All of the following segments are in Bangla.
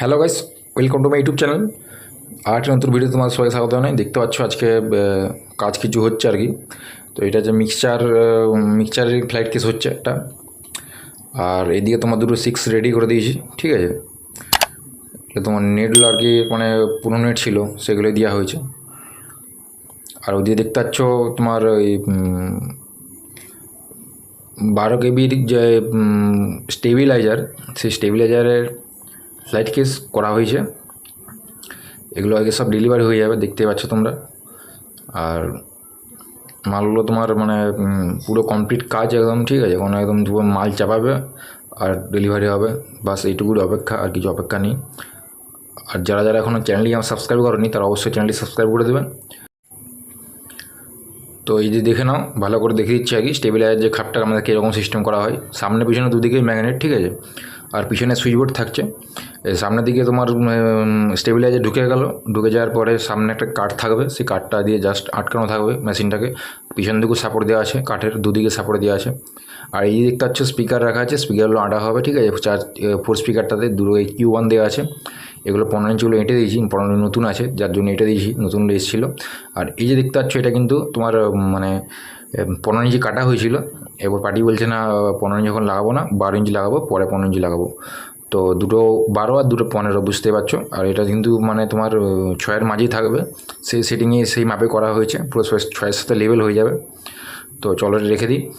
Hello guys welcome to my YouTube channel আর নতুন ভিডিও তোমার সবাই স্বাগত জানাই। দেখতে পাচ্ছ আজকে কাজ কিছু হচ্ছে আর কি। তো এটা যে মিক্সচার মিক্সচারের ফ্লাইট কেস হচ্ছে একটা। আর এদিকে তোমার দুটো সিক্স রেডি করে দিয়েছি, ঠিক আছে? তোমার নেটগুলো আর কি মানে পুরো নেট ছিল সেগুলো দেওয়া হয়েছে। আর ওদিকে দেখতে পাচ্ছ তোমার ওই বারো কেবির যে স্টেবিলাইজার সেই স্টেবিলাইজারের ফ্লাইট কেস করা হয়েছে। এগুলো আগে সব ডেলিভারি হয়ে যাবে, দেখতে পাচ্ছ তোমরা। আর মালগুলো তোমার মানে পুরো কমপ্লিট কাজ একদম, ঠিক আছে? কোনো একদম মাল চাপাবে আর ডেলিভারি হবে। বাস এইটুকুর অপেক্ষা, আর কিছু অপেক্ষা নেই। আর যারা যারা এখনও চ্যানেলটি আমার সাবস্ক্রাইব করেনি, তারা অবশ্যই চ্যানেলটি সাবস্ক্রাইব করে দেবেন তো এই যে দেখে নাও, ভালো করে দেখে দিচ্ছি আর কি স্টেবিলাইজার যে খাপটা আমাদের কীরকম সিস্টেম করা হয়। সামনে পিছনে দুদিকেই ম্যাগনেট ঠিক আছে? আর পিছনে সুইচবোর্ড থাকছে। সামনের দিকে তোমার স্টেবিলাইজার ঢুকে গেল। ঢুকে যাওয়ার পরে সামনে একটা কাঠ থাকবে। সেই কাঠটা দিয়ে জাস্ট আটকানো থাকবে মেশিনটাকে। পিছন দিকেও সাপোর্ট দেওয়া আছে, কাঠের দুদিকে সাপোর্ট দেওয়া আছে। আর এই দেখতে পাচ্ছ স্পিকার রাখা আছে স্পিকারগুলো আটা হবে, ঠিক আছে? চার ফোর স্পিকারটাতে দুটো কিউ ওয়ান দেওয়া আছে। এগুলো পনেরো ইঞ্চিগুলো এঁটে দিয়েছি, পনেরো নতুন আছে, যার জন্য এঁটে দিয়েছি, নতুন এসেছিল। আর এই যে দেখতে পাচ্ছ, এটা কিন্তু তোমার মানে পনেরো ইঞ্চি কাটা হয়েছিল। এবার পার্টি বলছে, না, পনেরো ইঞ্চি এখন লাগাবো না, বারো ইঞ্চি লাগাবো, পরে পনেরো ইঞ্চি লাগাবো। তো দুটো বারো আর দুটো পনেরো, বুঝতে পারছ? আর এটা কিন্তু মানে তোমার ছয়ের মাঝেই থাকবে। সেই সেটিংয়ে সেই মাপে করা হয়েছে, পুরো ছয়- ছয়ের সাথে লেভেল হয়ে যাবে। তো চলো রেখে দিই।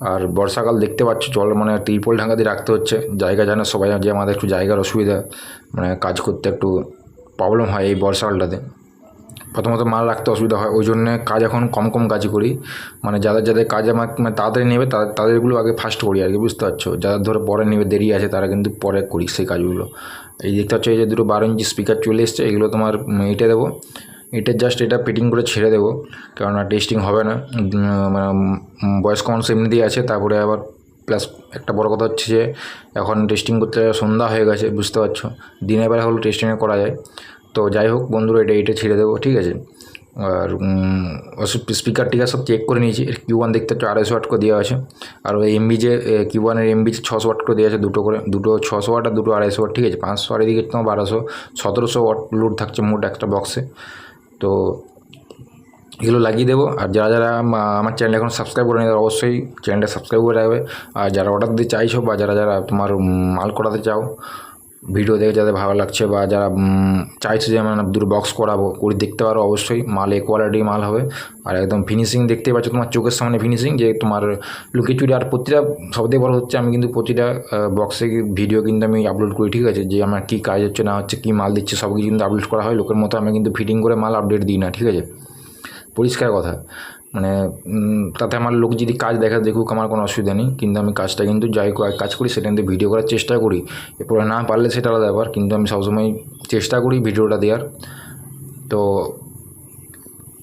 আর বর্ষাকাল দেখতে পাচ্ছ, জল মানে ত্রিপল ঢাকা দিয়ে রাখতে হচ্ছে। জায়গা জানে সবাই যে আমাদের একটু জায়গার অসুবিধা মানে কাজ করতে একটু প্রবলেম হয় এই বর্ষাকালটাতে। প্রথমত মাল রাখতে অসুবিধা হয়। ওই জন্যে কাজ এখন কম কম কাজ করি। মানে যাদের যাদের কাজ আমার মানে তাড়াতাড়ি নেবে তাদের তাদেরগুলো আগে ফার্স্ট করি আর কি বুঝতে পারছ? যাদের ধরো পরে নেবে, দেরি আছে, তারা কিন্তু পরে করি সেই কাজগুলো। এই দেখতে পাচ্ছ, এই যে দুটো বারো ইঞ্চি স্পিকার চলে এসছে, এগুলো তোমার এঁটে দেবো। এটার জাস্ট এটা ফিটিং করে ছেড়ে দেবো, কেননা টেস্টিং হবে না। মানে বয়স্ক মানুষ এমনিতেই আছে, তারপরে আবার প্লাস একটা বড় কথা হচ্ছে যে, এখন টেস্টিং করতে সন্ধ্যা হয়ে গেছে, বুঝতে পারছ? দিনের বেলা হলো টেস্টিংয়ে করা যায়। তো যাই হোক বন্ধুরা, এটা এটা ছেড়ে দেবো, ঠিক আছে? আর স্পিকার টিকার সব চেক করে নিয়েছি। কিউ ওয়ান দেখতে হচ্ছে আড়াইশো ওয়াট করে দেওয়া আছে। আর ওই এমবি যে কিউ ওয়ানের এমবি ছশো ওয়াট করে দেওয়া আছে দুটো করে, দুটো ছশো ওয়াট আর দুটো আড়াইশো ওয়াট, ঠিক আছে? পাঁচশো আর এদিকে তোমার বারোশো, সতেরোশো ওয়াট লোড থাকছে মোট একটা বক্সে তো এগুলো লাগিয়ে দেবো। আর যারা যারা আমার চ্যানেল এখন সাবস্ক্রাইব করে তারা অবশ্যই চ্যানেলটা সাবস্ক্রাইব করে রাখবে। আর যারা অর্ডার দিতে চাইছো বা যারা যারা তোমার মাল করাতে চাও ভিডিও দেখে যাদের ভালো লাগছে বা যারা চাইছে যে মানে দুটো বক্স করাবো, করে দেখতে পারো অবশ্যই। মাল এ কোয়ালিটি মাল হবে। আর একদম ফিনিশিং দেখতে পাচ্ছ তোমার চোখের সামনে ফিনিশিং যে তোমার লুকিচুরি আর প্রতিটা সবথেকে বড় হচ্ছে আমি কিন্তু প্রতিটা বক্সে ভিডিও কিন্তু আমি আপলোড করি, ঠিক আছে? যে আমার কী কাজ হচ্ছে, না হচ্ছে, কী মাল দিচ্ছে সব কিছু কিন্তু আপলোড করা হয়। লোকের মতো আমি কিন্তু ফিটিং করে মাল আপডেট দিই না, ঠিক আছে? পরিষ্কার কথা। মানে তাতে আমার লোক যদি কাজ দেখা দেখুক, আমার কোনো অসুবিধা নেই। কিন্তু আমি কাজটা কিন্তু যাই কাজ করি, সেটা কিন্তু ভিডিও করার চেষ্টা করি। এরপরে না পারলে সেটা আলাদা ব্যাপার, কিন্তু আমি সবসময় চেষ্টা করি ভিডিওটা দেওয়ার। তো,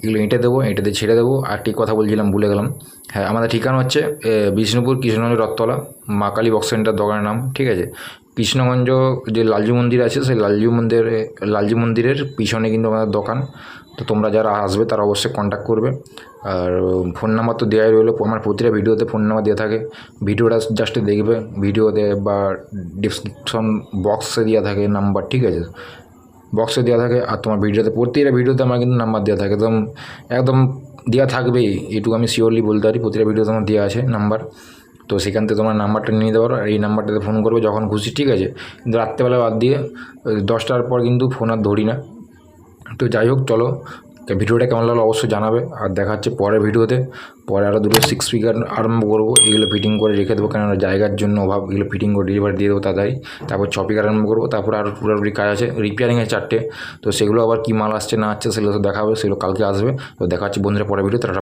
এগুলো এঁটে দেবো, এঁটে দিয়ে ছেড়ে দেবো। আর ঠিক কথা বলছিলাম, ভুলে গেলাম। হ্যাঁ আমাদের ঠিকানা হচ্ছে বিষ্ণুপুর কৃষ্ণগঞ্জ রথতলা, মা কালী বক্স সেন্টার দোকানের নাম, ঠিক আছে? কৃষ্ণগঞ্জ যে লালজি মন্দির আছে, সেই লালজি মন্দিরে, লালজি মন্দিরের পিছনে কিন্তু আমাদের দোকান। তো তোমরা যারা আসবে, তারা অবশ্যই কন্ট্যাক্ট করবে। আর ফোন নাম্বার তো দেওয়াই রইল। আমার প্রতিটা ভিডিওতে ফোন নাম্বার দেওয়া থাকে। ভিডিওটা জাস্ট দেখবে ভিডিওতে বা ডিসক্রিপশন বক্সে দেওয়া থাকে নাম্বার ঠিক আছে? বক্সে দেওয়া থাকে। আর তোমার ভিডিওতে প্রতিটা ভিডিওতে আমার কিন্তু নাম্বার দেওয়া থাকে। একদম একদম দেওয়া থাকবেই, এটুকু আমি শিওরলি বলতে পারি। প্রতিটা ভিডিওতে আমার দেওয়া আছে নাম্বার তো সেখান থেকে তোমার নাম্বারটা নিয়ে নিতে পারো আর এই নাম্বারটাতে ফোন করবে যখন খুশি, ঠিক আছে? কিন্তু রাত্রেবেলা বাদ দিয়ে দশটার পর কিন্তু ফোন আর ধরি না। তো যাই হোক, চলো। ভিডিওটা কেমন লাগল অবশ্যই জানাবে। আর দেখা হচ্ছে পরের ভিডিওতে। পরে আরও দুটো সিক্স স্পিকার আরম্ভ করব। এগুলো ফিটিং করে রেখে দেবো, কেননা জায়গার জন্য অভাব। এগুলো ফিটিং করে ডেলিভারি দিয়ে দেবো তাড়াতাড়ি। তারপর ছ স্পিকার আরম্ভ করব। তারপর আরও পুরোপুরি কাজ আছে। রিপেয়ারিংয়ের চারটে। তো সেগুলো আবার কী মাল আসছে, না আসছে, সেগুলো তো দেখাবে। সেগুলো কালকে আসবে। তো দেখা হচ্ছে বন্ধুরা পরের ভিডিও তারা